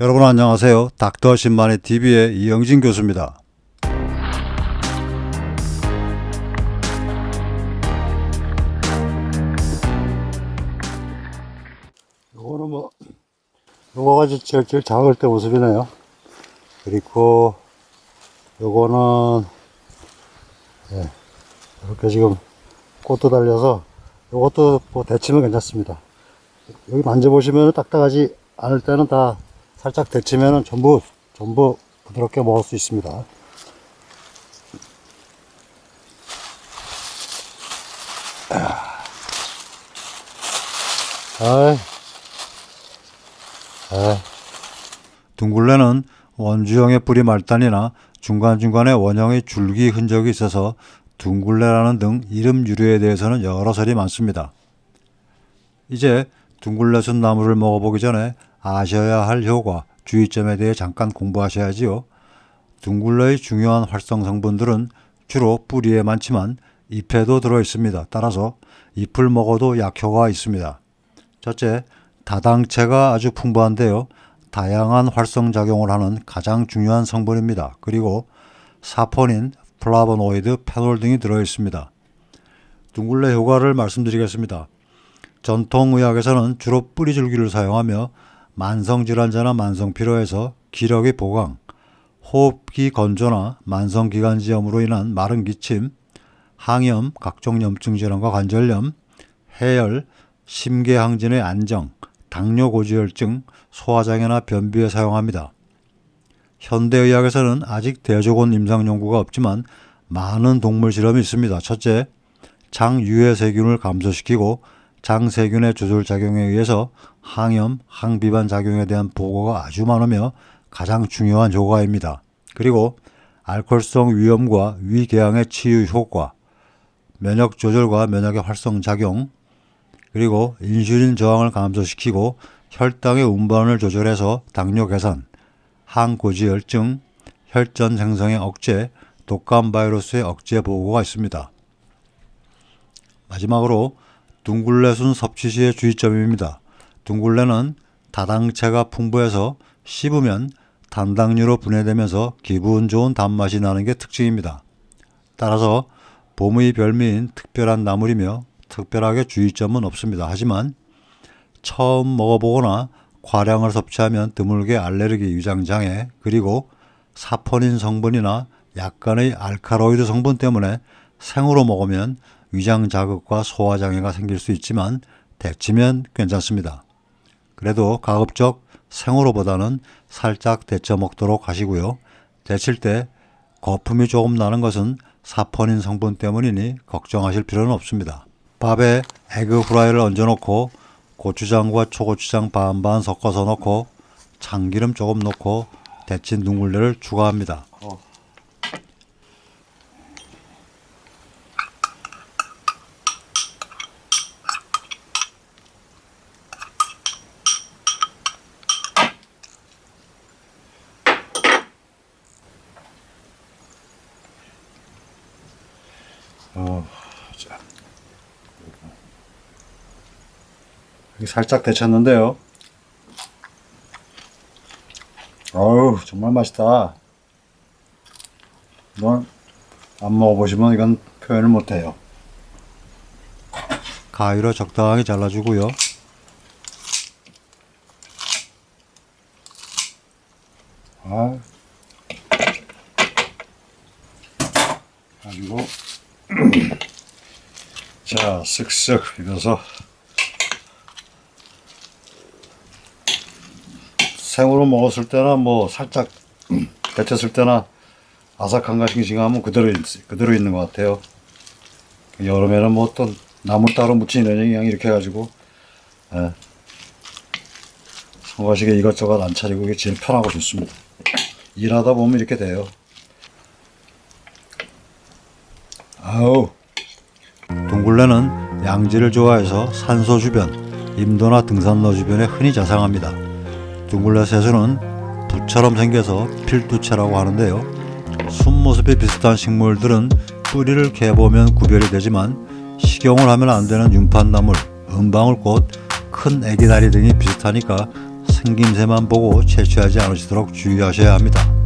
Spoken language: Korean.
여러분 안녕하세요. 닥터 신만의 TV의 이영진 교수입니다. 요거는 뭐 요거가 제일, 제일 작을 때 모습이네요. 그리고 요거는 예, 이렇게 지금 꽃도 달려서 요것도 뭐 데치면 괜찮습니다. 여기 만져보시면 딱딱하지 않을 때는 다 살짝 데치면 전부 전부 부드럽게 먹을 수 있습니다. 아이, 아이. 둥굴레는 원주형의 뿌리 말단이나 중간중간에 원형의 줄기 흔적이 있어서 둥굴레라는 등 이름 유래에 대해서는 여러 설이 많습니다. 이제 둥글레순 나무를 먹어보기 전에 아셔야 할 효과, 주의점에 대해 잠깐 공부하셔야지요. 둥글레의 중요한 활성 성분들은 주로 뿌리에 많지만 잎에도 들어 있습니다. 따라서 잎을 먹어도 약효가 있습니다. 첫째, 다당체가 아주 풍부한데요. 다양한 활성작용을 하는 가장 중요한 성분입니다. 그리고 사포닌, 플라보노이드, 페놀 등이 들어 있습니다. 둥글레 효과를 말씀드리겠습니다. 전통의학에서는 주로 뿌리 줄기를 사용하며 만성질환자나 만성피로에서 기력의 보강, 호흡기 건조나 만성기관지염으로 인한 마른 기침, 항염, 각종 염증 질환과 관절염, 해열, 심계항진의 안정, 당뇨 고지혈증, 소화장애나 변비에 사용합니다. 현대의학에서는 아직 대조군 임상 연구가 없지만 많은 동물 실험이 있습니다. 첫째, 장 유해 세균을 감소시키고 장 세균의 조절 작용에 의해서 항염, 항비반 작용에 대한 보고가 아주 많으며 가장 중요한 효과입니다. 그리고 알코올성 위염과 위궤양의 치유 효과, 면역 조절과 면역의 활성 작용, 그리고 인슐린 저항을 감소시키고 혈당의 운반을 조절해서 당뇨 개선, 항고지혈증, 혈전 생성의 억제, 독감 바이러스의 억제 보고가 있습니다. 마지막으로 둥굴레순 섭취 시의 주의점입니다. 둥굴레는 다당체가 풍부해서 씹으면 단당류로 분해되면서 기분 좋은 단맛이 나는 게 특징입니다. 따라서 봄의 별미인 특별한 나물이며 특별하게 주의점은 없습니다. 하지만 처음 먹어보거나 과량을 섭취하면 드물게 알레르기 위장장애 그리고 사포닌 성분이나 약간의 알카로이드 성분 때문에 생으로 먹으면 위장 자극과 소화 장애가 생길 수 있지만 데치면 괜찮습니다. 그래도 가급적 생으로보다는 살짝 데쳐 먹도록 하시고요. 데칠 때 거품이 조금 나는 것은 사포닌 성분 때문이니 걱정하실 필요는 없습니다. 밥에 에그 후라이를 얹어 놓고 고추장과 초고추장 반반 섞어서 넣고 참기름 조금 넣고 데친 둥글레를 추가합니다. 어, 자. 여기 살짝 데쳤는데요. 어우, 정말 맛있다. 이건 안 먹어보시면 이건 표현을 못해요. 가위로 적당하게 잘라주고요. 아. 그리고 자, 쓱쓱 비벼서 생으로 먹었을 때나 뭐 살짝 데쳤을 때나 아삭한가 싱싱하면 그대로 있, 그대로 있는 것 같아요. 여름에는 뭐 또 나물 따로 무치는 그냥 이렇게 해가지고 예. 성가시게 이것저것 안 차리고 이게 제일 편하고 좋습니다. 일하다 보면 이렇게 돼요. 아우. 둥굴레는 양지를 좋아해서 산소 주변, 임도나 등산로 주변에 흔히 자생합니다. 둥굴레 새수는 부처럼 생겨서 필두체라고 하는데요. 순모습이 비슷한 식물들은 뿌리를 캐보면 구별이 되지만 식용을 하면 안 되는 윤판나물, 은방울꽃, 큰 애기다리 등이 비슷하니까 생김새만 보고 채취하지 않으시도록 주의하셔야 합니다.